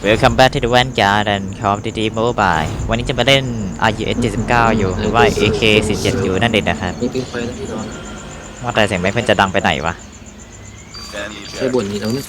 Welcome back to the Vanguard and Call of Duty Mobile วันนี้จะมาเล่น RUS 79 อยู่หรือว่า AK 47อยู่นั่นเองนะครับมีปิ้งไฟแล้วที่นอนว่าแต่เสียงแม็กเพิ่นจะดังไปไหนวะ Defend the ใช้ objective. บ่นนี้แล้วเนี่ย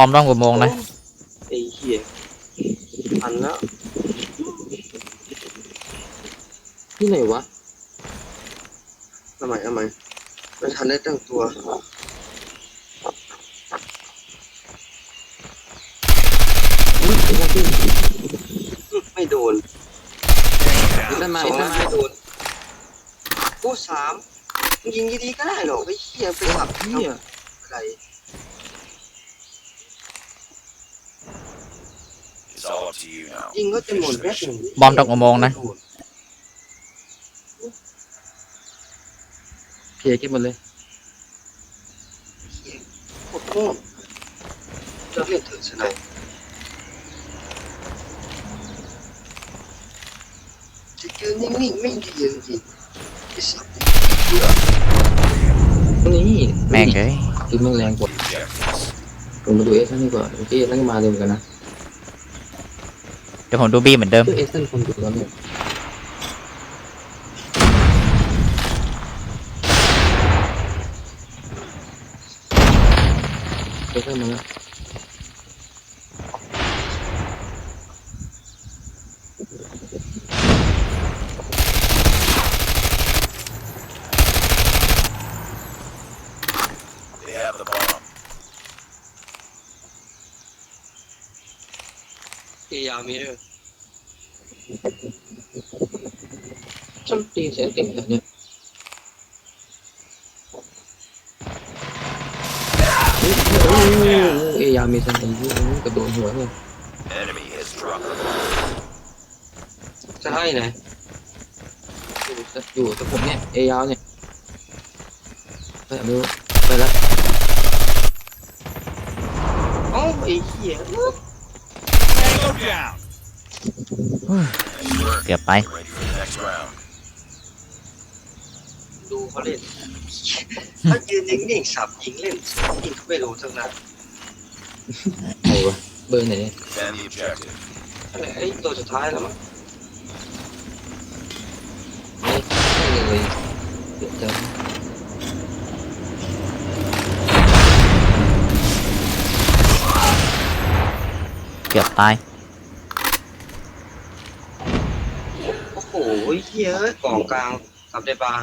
อมต้องอุโมงค์นะไอ้เหี้ยพันแล้ว ที่ไหนวะทำไมทำไมไม่ทันได้ตั้งตัวอุ๊ยไอ้พวกที่ไม่โดน Down. ได้มาไอ้นั่นไม่โดนกูสามมึงยิงดีๆก็ได้หรอกไอ้เหี้ยไปสับเหี้ยอะไร It's all up to you now. ยิงก็จะหมดแป๊บหนึ่งบอมตกอุโมงค์นะเพียเก็บหมดเลยโอ้โหจะเล่นถึงสนามจะยืนนิ่งๆไม่ดีจริงๆไอ้สัตว์นี่แม่งเอ้ยคือแม่งแรงกว่า Objectives. ผมมาดูเอสนั่นดีกว่าเมื่อกี้นั่นก็มาเร็วเหมือนกันนะเดี๋ยวผมดูบีเหมือนเดิมชื่อเอสนั่นคนดูแล้วเนี่ยเอสนั่นมาแล้ว พยายามมีเออฉันตีเสียงเก่งแบบเนี้ยเฮ้ยโอ้โหเอยา เนี่ย Enemy has dropped the จะให้ไหนอยู่อยู่กับผมเนี่ยเอยาวเนี่ยไปเอาดูไปละเอ้าไอ้เหี้ย Go down. เกือบไป Ready for the next round. ดูเขาเล่น ถ้ายืนนิ่งๆสับยิงเล่นยิงเขาไม่รู้ทั้งนั้นใครวะเบอร์ไหน Defend the objective. อะไรไอ้ตัวสุดท้ายแล้วมั้งไม่ไม่เลยเดี๋ยวจะเกือบตาย โอ้โหเฮียกล่องกลางสับได้บาง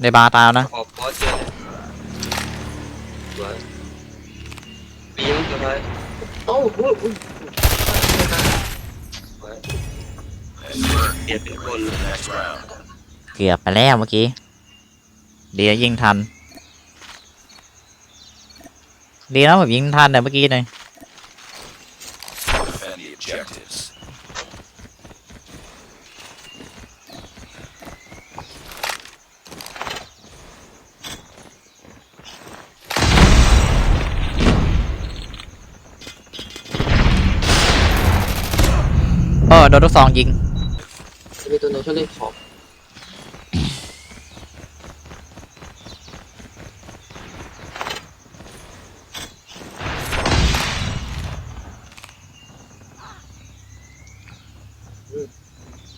ในบาร์ตาวนะ ขอบบอสเจอสวยปีนสุดท้ายโอ้โหสวย Nice work. เปลี่ยนเป็นคน Ready for the next round. เกือบไปแล้วเมื่อกี้ เดี๋ยวยิงทัน ดีนะผมยิงทันแต่เมื่อกี้เลย Defend the objectives. โอ้โด นลูกซองยิงจะมีตัวโน้ตช่วยเล่นขอบ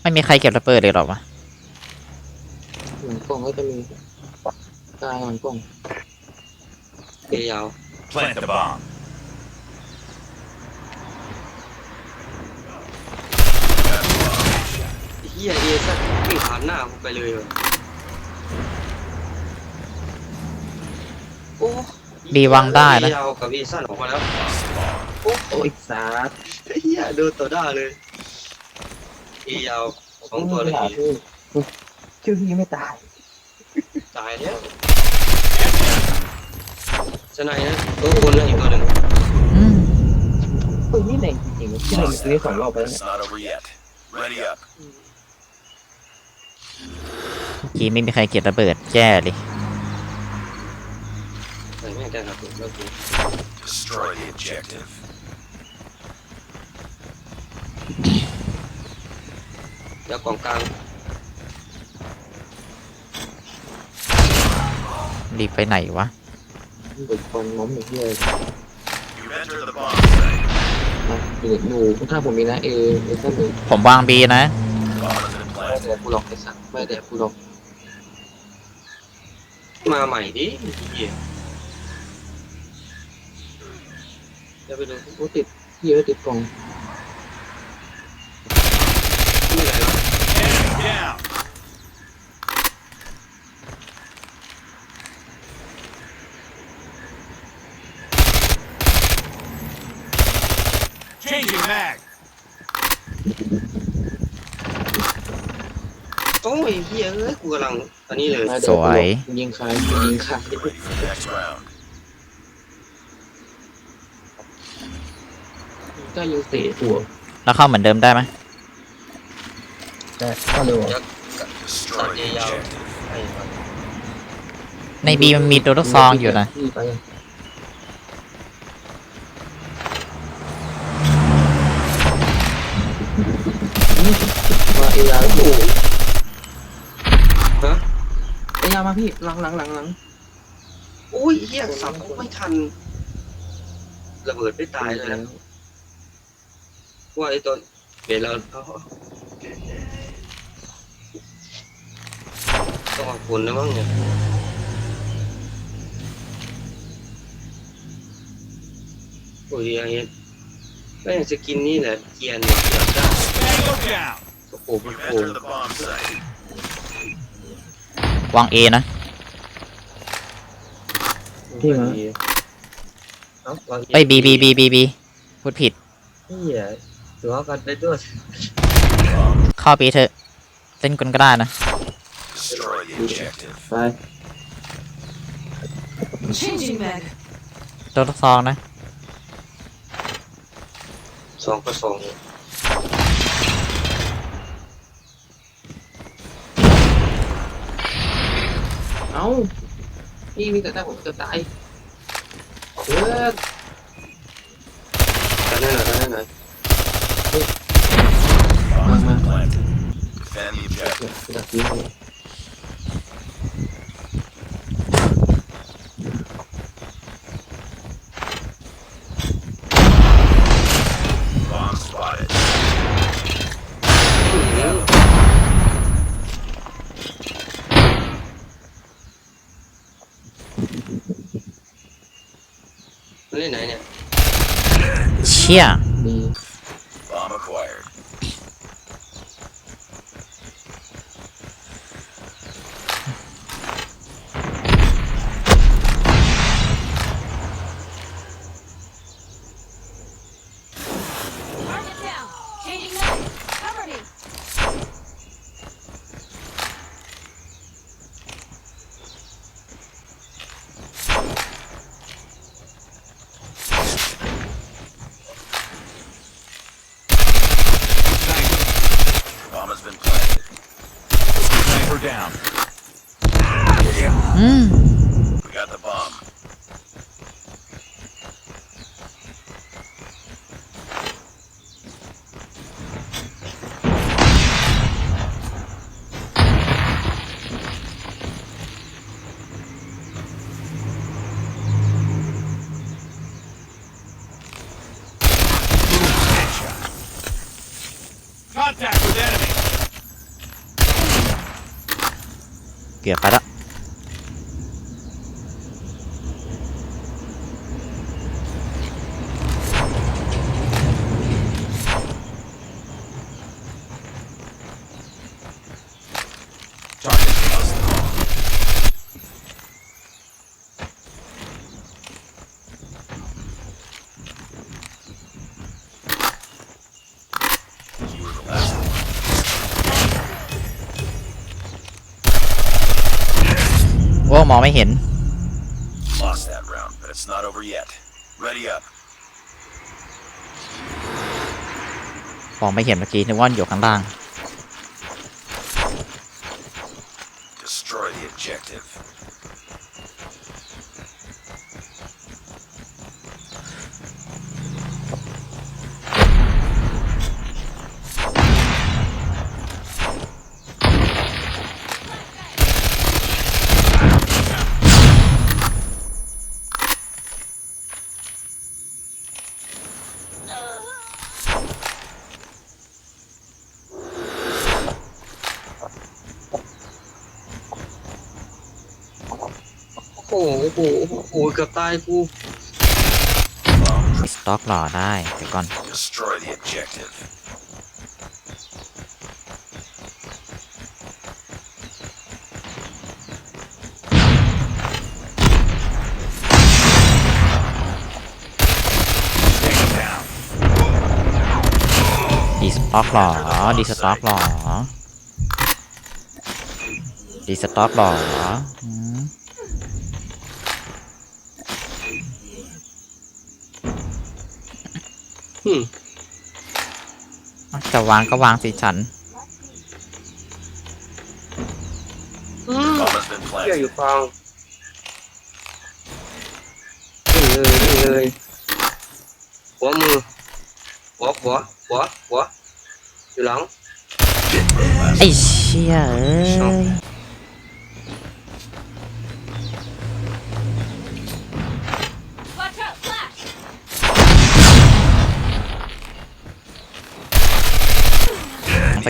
ไม่มีใครเก็บระเบิดเลยหรอวะเหมือนกล้องก็จะมีกลางมันกล้อง เอยาว Plant the bomb. เฮียเอซัดวิ่งผ่านหน้าผมไปเลยว่ะโอ้ดีวางได้นะ เอยาวกับเอซัดออกมาแล้ว Lost the bomb. โอ้โอ้ยสาดเฮียโดนต่อหน้าเลยเอยาวสองตัวเลยชื่อพี่ไม่ตาย ตายแล้วชนะนะตัวคนแล้วอีกตัวหนึ่งอืมปืนนี่แรงจริงๆที่เรา Lost ซื้อ that สองรอบ round, ไป but แล้ว it's not over yet. Ready up. เมื่อกี้ไม่มีใครเก็บระเบิดแย่เลยใส่แม่งได้ครับผมเลิกดู Destroy the objective. เดี๋ยวกล่องกลางรีบไปไหนวะเปิดควันม้อมหนึ่งที่เลย You've entered the bomb site. นะเดี๋ยวหนูถ้าผมมีนะเอเอเส้นหนึ่งผมวางบีนะ Bomb has been ไม่ planted. แต่กูหลอกไอ้สัตว์ไม่แต่กูหลอก มาใหม่ดิเหี้ยจะไปดูโอ้ติดที่เยอะติดกล่องที่ไหนวะ Enemy down. Changing mag. โอ้ยเฮียเอ้ยกูกำลัง อันนี้เลยมาเดี๋สวยกูยิงคายกูยิงคาย Ready for the next round. ก็ยิงเตะตัวแล้วเข้าเหมือนเดิมได้ไหมแต่ก็เร็ว Destroy the objective. ไอ้สัตว์ในบีมันมีตัวลูกซองอยู่นะ ที่ไป มาเอยาอยู่ ฮะ เอยา มาพี่หลังหลังหลังหลังโอ้ยเฮียสับไม่ทัน ระเบิดไม่ตายเลยนะว่าไอ้ตัวเดี๋ยวเราเอาต้องขอบคุณนะมั้งเนี่ยโอ้ยไอ้เงี้ยก็ยังจะกินนี่แหละเกียนเนี่ยอยากได้ Tango down. โอ้โหมัน You've โกง entered the bomb site. วางเอนะพี่มาเอ้าเราเอ้ยบีบีบีบีบีพูดผิด เฮียถือว่ากันได้ด้วย Bomb. เข้าบีเถอะเล่นกันก็ได้นะ Destroy the objective. ไป Changing mag. ตัวลูกซองนะ สองก็สอง เอ้าพี่มีแต่ได้ผมจะตายเออกันได้หน่อยกันได้หน่อย Bomb has been planted. Defend the objective. ดักยิงเลย Bomb spotted. มันเล่นไหนเนี่ย เชี่ย ดี Bomb acquired. Target down. Changing mag. Cover me. 'Sniper. Bomb has been planted. Sniper down. อืม We got the bomb. เกือบไปละ Target lost the bomb. You were the last one. โอ้ มองไม่เห็น Lost that round, but it's not over yet. Ready up. มองไม่เห็นเมื่อกี้นึกว่าอยู่ข้างล่าง Destroy the objective. โอ้โหโอ้โหโอ้โหเกือบตายกูสต็อกหล่อได้เดี๋ยวก่อน Destroy the objective. ดีสต็อกหล่อดีสต็อกหล่อดีสต็อกหล่ออืม อืมจะวางก็วางสิฉันอืม Bomb has been เหี้ยอ planted. ยู่ฟังนี่เลยนี่เลยหัวมือหัวหัวหัวหัวอยู่หลังไอ้เชี่ยเอ้ย สั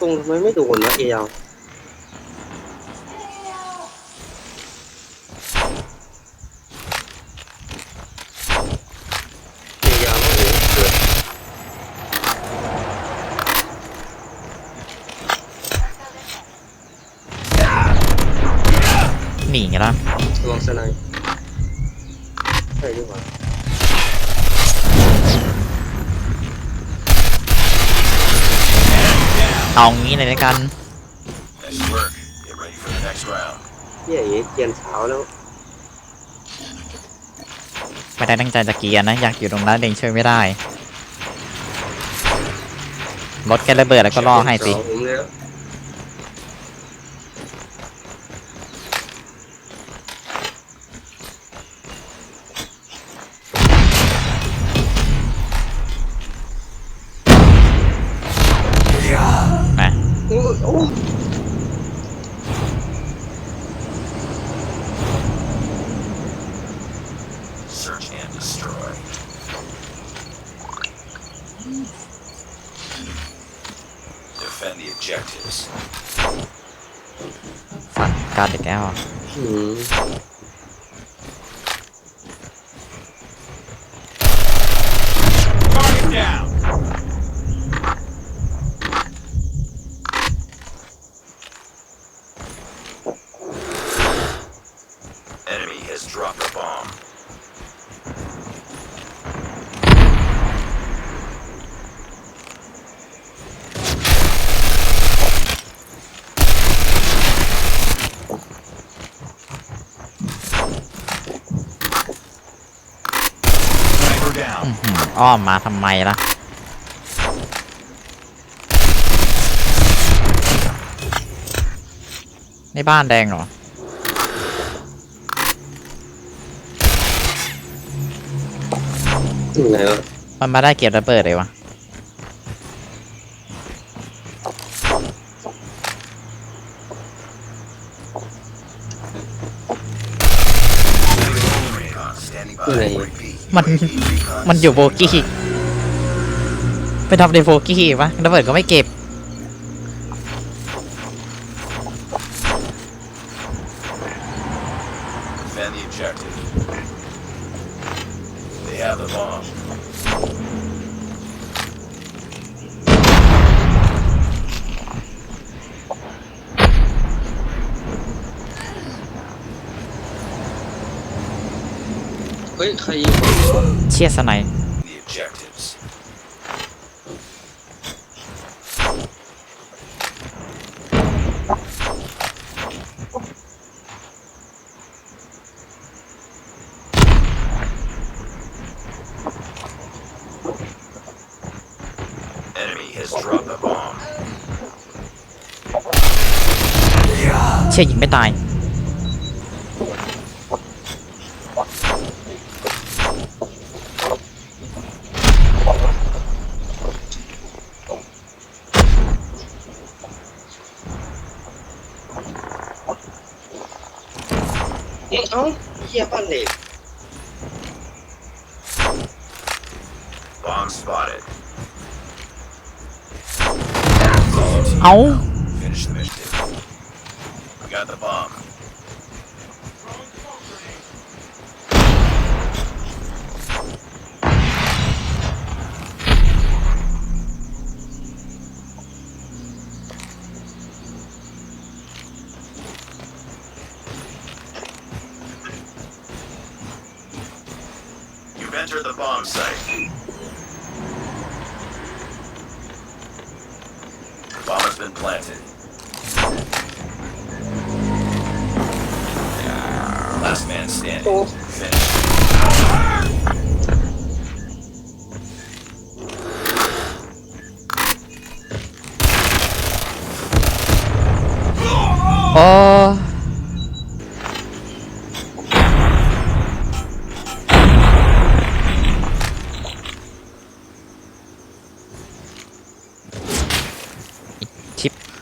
ตรงทำไมไม่โดนวะเอล เอางี้เลยแล้วกัน Nice work. Get ready for the next round. เหี้ยเอ๋เกียนเช้าแล้วไม่ได้ตั้งใจจะเกียร์นะ อยากอยู่ตรงนั้นเองช่วยไม่ได้ รถแค่ระเบิดแล้วก็ล่อให้สิผมเลย ฝันการเด็กแก้วอืม Target down. Enemy has dropped a bomb. อื้อหืออ้อมมาทำไมล่ะ ในบ้านแดงเหรอ อยู่ไหนวะมันมาได้เกียร์ระเบิดเลยวะ มันมันอยู่โบกี้ไปทำในโบกี้ปะระเบิดก็ไม่เก็บ ชี่ยสไนเชี่ยยิงไม่ตาย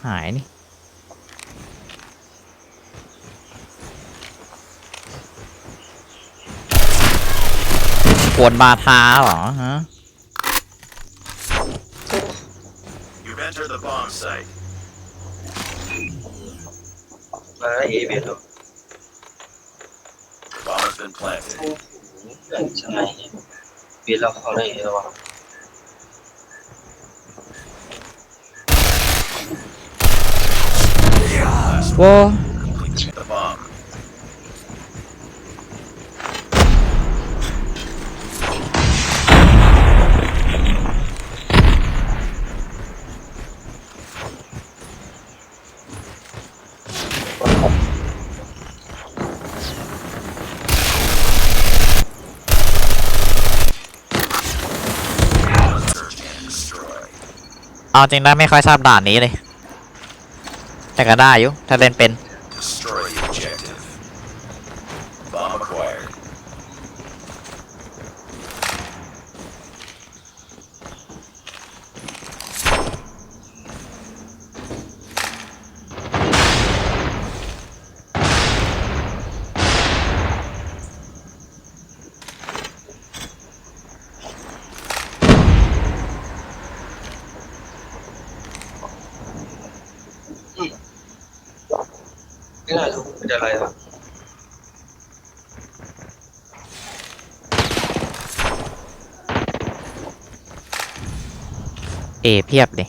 หายนี่ กวนบาทาหรอฮะ You've entered the bomb site. มาเอเบล Bomb has been planted. ใช่ไหมบลเราเข้าได้ยังไงวะ ว้เอาจริงนะไม่ค่อยทราบด่านนี้เลย แต่ก็ได้อยู่ถ้าเล่นเป็น เอเพียบเลย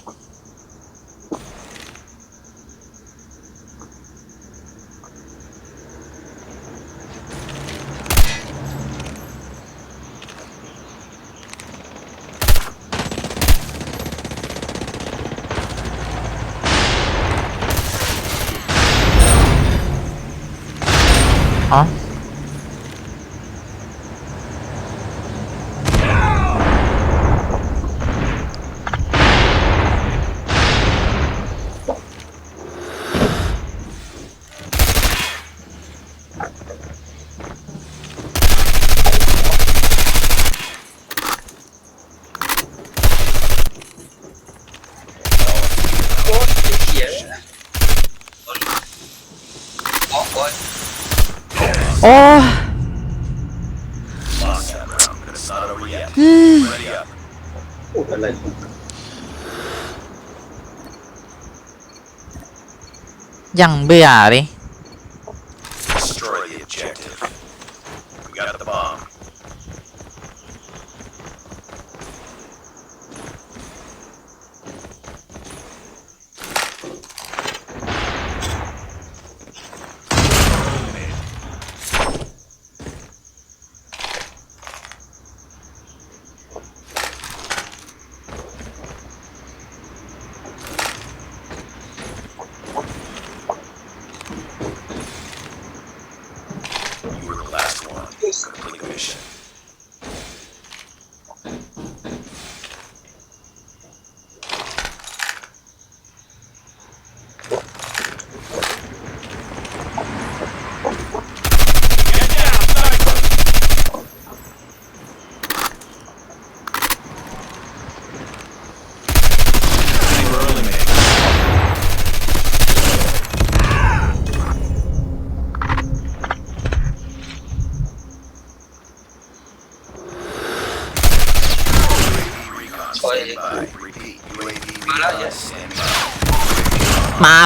โอ้อยังเบื่อเลย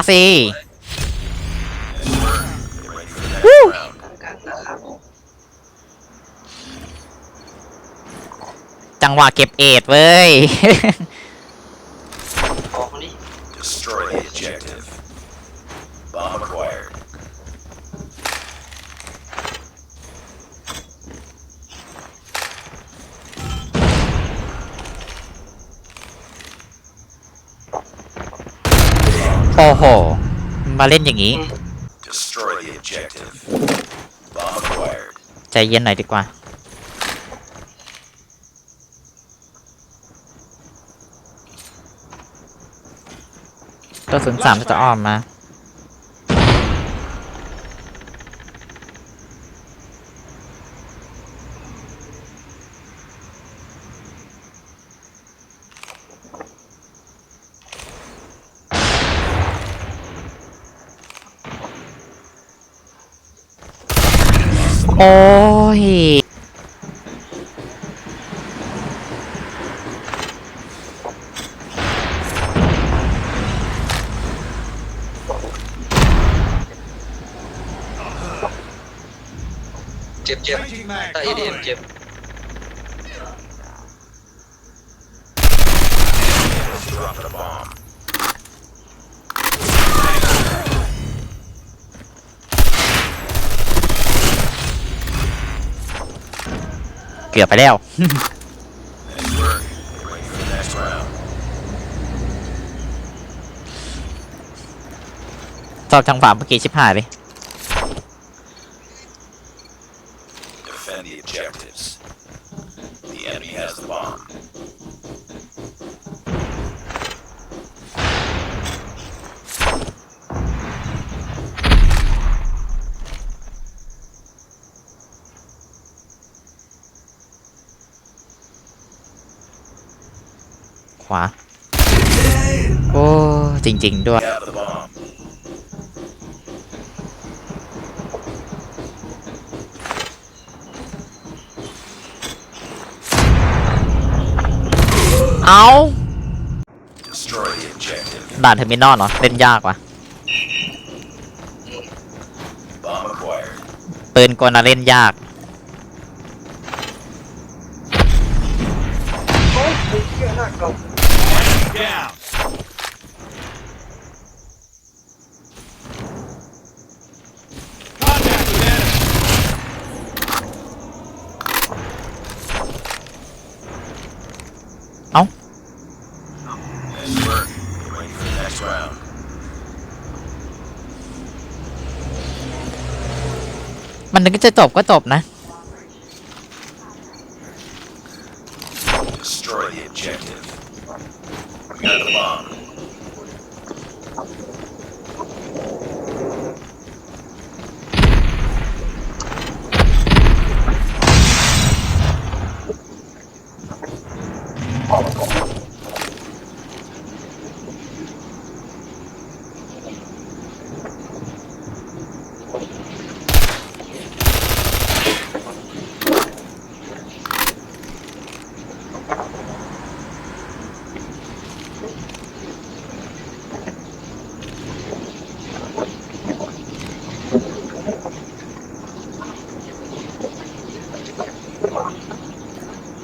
สิ Get ready for the next round. จังหวะเก็บเอ็ดเว้ยออกมานี่ Destroy the objective. Bomb acquired. โอ้โห มาเล่นอย่างนี้ Destroy the objective. Bomb acquired. ใจเย็นหน่อยดีกว่า ตัวศูนย์สามจะอ้อมมา โอ้ยเจ็บเจ็บใต้เอดีเอ็มเจ็บ Drop the bomb. เกือบไปแล้ว ชอบทางขวาเมื่อกี้ชิบหายไปย Defend the objectives. The enemy has the bomb. ขวา โอ้ จริง ๆ ด้วย Have the bomb. เอา Destroy the objective. ด่านเทอร์มินอลเหรอเล่นยากว่ะ Bomb acquired. ปืนกลนะเล่นยาก Down. เอ้า Nice work. Get ready for the next round. มันก็จะจบก็จบนะ Destroy the objective. We got the bomb.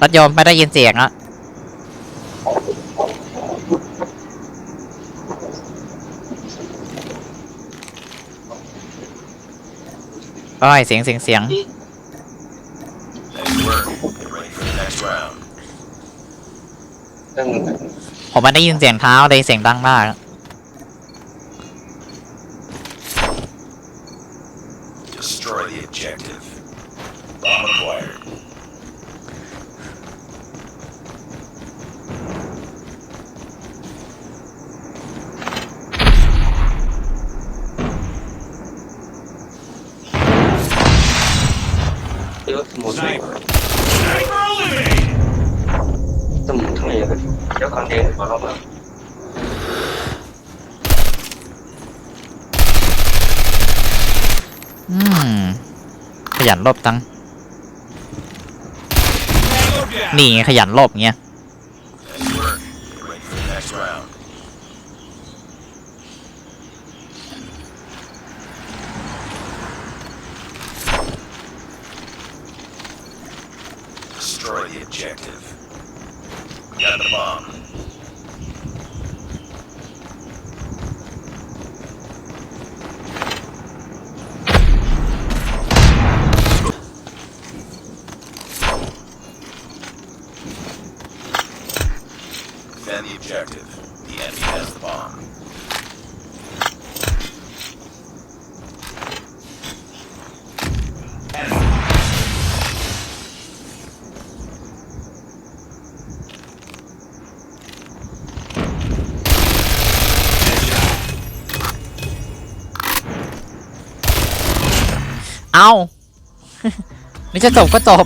รถยนต์ไม่ได้ยินเสียงอะโอ้ยเสียงเสียงเสียง Nice work. Get ready for the next round. ผมไม่ได้ยินเสียงเท้าเลยเสียงดังมาก Destroy the objective. Bomb acquired. เยอะสมุน Sniper. Sniper eliminated. สมุนทำไมเยอะเดี๋ยวคอนเทนต์ขอรอบมา อืม ขยันลบตัง Tango down. นี่ไงขยันลบเงี้ย Nice work. Get ready for the next round. Destroy the objective. Got the bomb. Defend the objective. The enemy has the bomb. เอานี่จะจบก็จบ